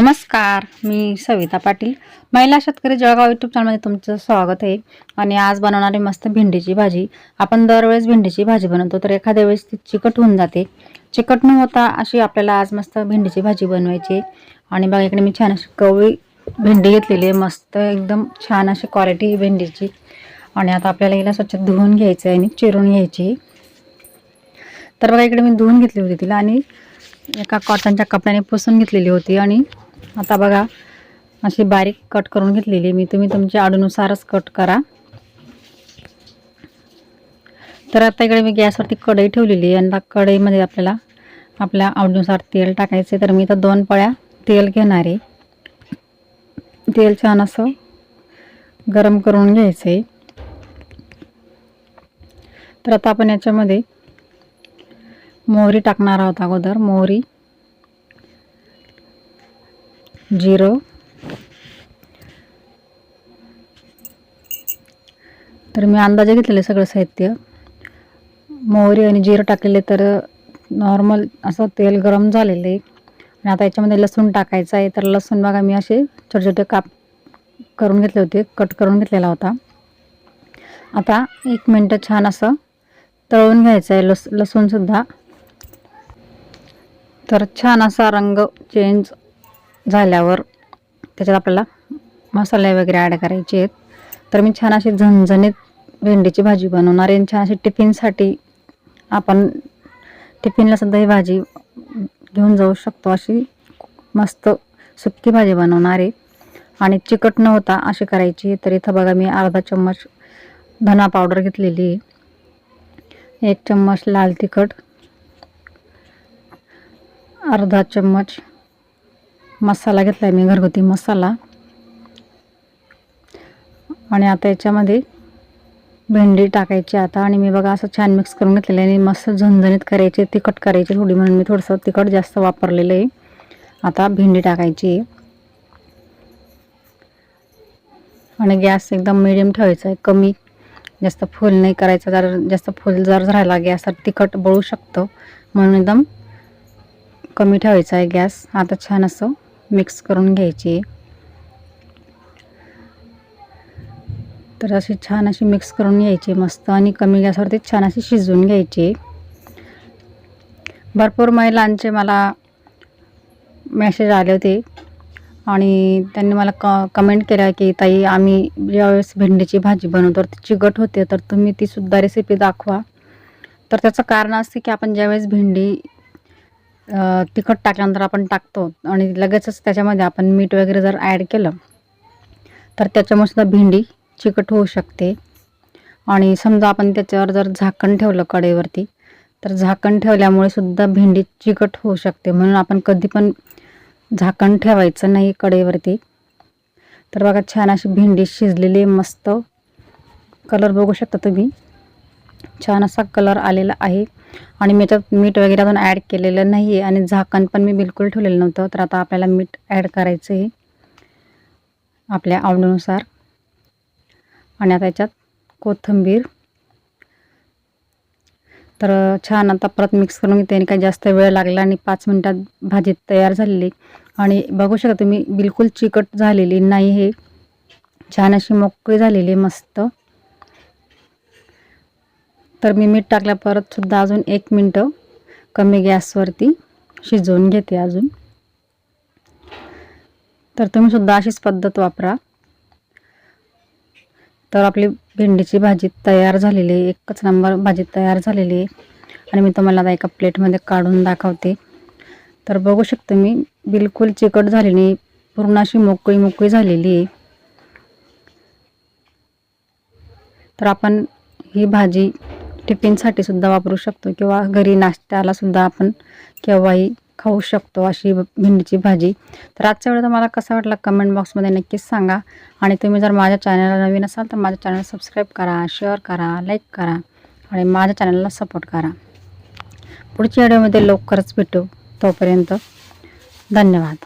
नमस्कार मी सविता पाटील. महिला शेतकरी जळगाव यूट्यूब चॅनलमध्ये तुमचं स्वागत आहे. आणि आज बनवणारी मस्त भेंडीची भाजी. आपण दरवेळेस भेंडीची भाजी बनवतो तर एखाद्या वेळेस ती चिकट होऊन जाते. चिकट न होता अशी आपल्याला आज मस्त भेंडीची भाजी बनवायची आणि बघा इकडे मी छान अशी कवळी भेंडी घेतलेली आहे. मस्त एकदम छान अशी क्वालिटी भेंडीची. आणि आता आपल्याला हिला स्वच्छ धुवून घ्यायचं आहे आणि चिरून घ्यायची तर बघा इकडे मी धुवून घेतली होती तिला आणि एका कॉटनच्या कपड्याने पुसून घेतलेली होती. आणि आता बघा अशी बारीक कट करून घेतलेली मी तुम्ही तुमच्या आडूनुसारच कट करा. तर आता इकडे मी गॅसवरती कढई ठेवलेली आहे. आणि त्या कढईमध्ये आपल्याला आपल्या आवडीनुसार तेल टाकायचे तर मी इथं दोन पळ्या तेल घेणार आहे. तेल छान असं गरम करून घ्यायचं आहे तर आता आपण याच्यामध्ये मोहरी टाकणार आहोत अगोदर. मोहरी जिरं तर मी अंदाजे घेतलेले सगळं साहित्य. मोहरी आणि जिरं टाकलेले तर नॉर्मल असं तेल गरम झालेलं. आहे आणि आता याच्यामध्ये लसूण टाकायचं आहे. तर लसूण बघा मी असे छोटे छोटे काप करून घेतले होते. कट करून घेतलेला होता. आता एक मिनटं छान असं तळून घ्यायचं आहे. लस लसूणसुद्धा. तर छान असा रंग चेंज झाल्यावर त्याच्यात आपल्याला मसाले वगैरे ॲड करायचे आहेत. तर मी छान अशी झणझणीत भेंडीची भाजी बनवणार आहे आणि छान अशी टिफिनसाठी आपण टिफिनला सुद्धा ही भाजी घेऊन जाऊ शकतो. अशी मस्त सुकी भाजी बनवणार आहे. आणि चिकट न होता अशी करायची तर इथं बघा मी अर्धा चम्मच धना पावडर घेतलेली आहे. एक चम्मच लाल तिखट अर्धा चम्मच मसाला घेतला आहे मी घरगुती मसाला. आणि आता याच्यामध्ये भेंडी टाकायची आता. आणि मी बघा असं छान मिक्स करून घेतलेलं आहे. आणि मस्त झणझणीत करायचे तिखट करायची थोडी म्हणून मी थोडंसं तिखट जास्त वापरलेलं आहे. आता भेंडी टाकायची आहे. आणि गॅस एकदम मिडियम ठेवायचा आहे. कमी जास्त फुल नाही करायचा. जर जास्त फुल जर राहिला गॅस तर तिखट बळू शकतं. म्हणून एकदम कमी ठेवायचा आहे गॅस. आता छान असं मिक्स करून घ्यायची. तर अशी छान अशी मिक्स करून घ्यायची मस्त आणि कमी गॅसवरती छान अशी शिजवून घ्यायची. भरपूर महिलांचे मला मेसेज आले होते आणि त्यांनी मला क कमेंट केल्या की ताई आम्ही ज्यावेळेस भेंडीची भाजी बनवतो तर ती चिकट होते तर तुम्ही तीसुद्धा रेसिपी दाखवा. तर त्याचं कारण असते की आपण ज्यावेळेस भेंडी तिखट टाकल्यानंतर आपण टाकतो आणि लगेचच त्याच्यामध्ये आपण मीठ वगैरे जर ॲड केलं तर त्याच्यामुळे सुद्धा भेंडी चिकट होऊ शकते. आणि समजा आपण त्याच्यावर जर झाकण ठेवलं कढईवरती तर झाकण ठेवल्यामुळे सुद्धा भेंडी चिकट होऊ शकते. म्हणून आपण कधी पण झाकण ठेवायचं नाही कढईवरती. तर बघा छान अशी भेंडी शिजलेली मस्त. कलर बघू शकता तुम्ही. छान असा कलर आलेला आहे. आणि मी त्यात मीठ वगैरे अजून ॲड केलेलं नाही आहे आणि झाकण पण मी बिलकुल ठेवलेलं नव्हतं. तर आता आपल्याला मीठ ॲड करायचं आहे आपल्या आवडीनुसार. आणि आता याच्यात कोथिंबीर. तर छान आता परत मिक्स करून घेते आणि काही जास्त वेळ लागला आणि पाच मिनटात भाजी तयार झालेली. आणि बघू शकता तुम्ही बिलकुल चिकट झालेली नाही हे. छान अशी मोकळी झालेली मस्त. तर मी मीठ टाकल्या परत सुद्धा अजून एक मिनटं कमी गॅसवरती शिजवून घेते अजून. तर तुम्ही सुद्धा अशीच पद्धत वापरा. तर आपली भेंडीची भाजी तयार झालेली आहे. एकच नंबर भाजी तयार झालेली आहे. आणि मी तुम्हाला आता एका प्लेटमध्ये काढून दाखवते. तर बघू शकतो मी बिलकुल चिकट झाली नाही. पूर्ण अशी मोकळी मोकळी झालेली आहे. तर आपण ही भाजी टिफिनसाठी सुद्धा वापरू शकतो किंवा घरी नाश्त्याला सुद्धा आपण केव्हाही खाऊ शकतो अशी भेंडीची भाजी. तर आजच्या वेळेला मला कसा वाटला कमेंट बॉक्समध्ये नक्कीच सांगा. आणि तुम्ही जर माझ्या चॅनलला नवीन असाल तर माझ्या चॅनल सबस्क्राईब करा शेअर करा लाईक करा आणि माझ्या चॅनलला सपोर्ट करा. पुढच्या व्हिडिओमध्ये लवकरच भेटू. तोपर्यंत धन्यवाद.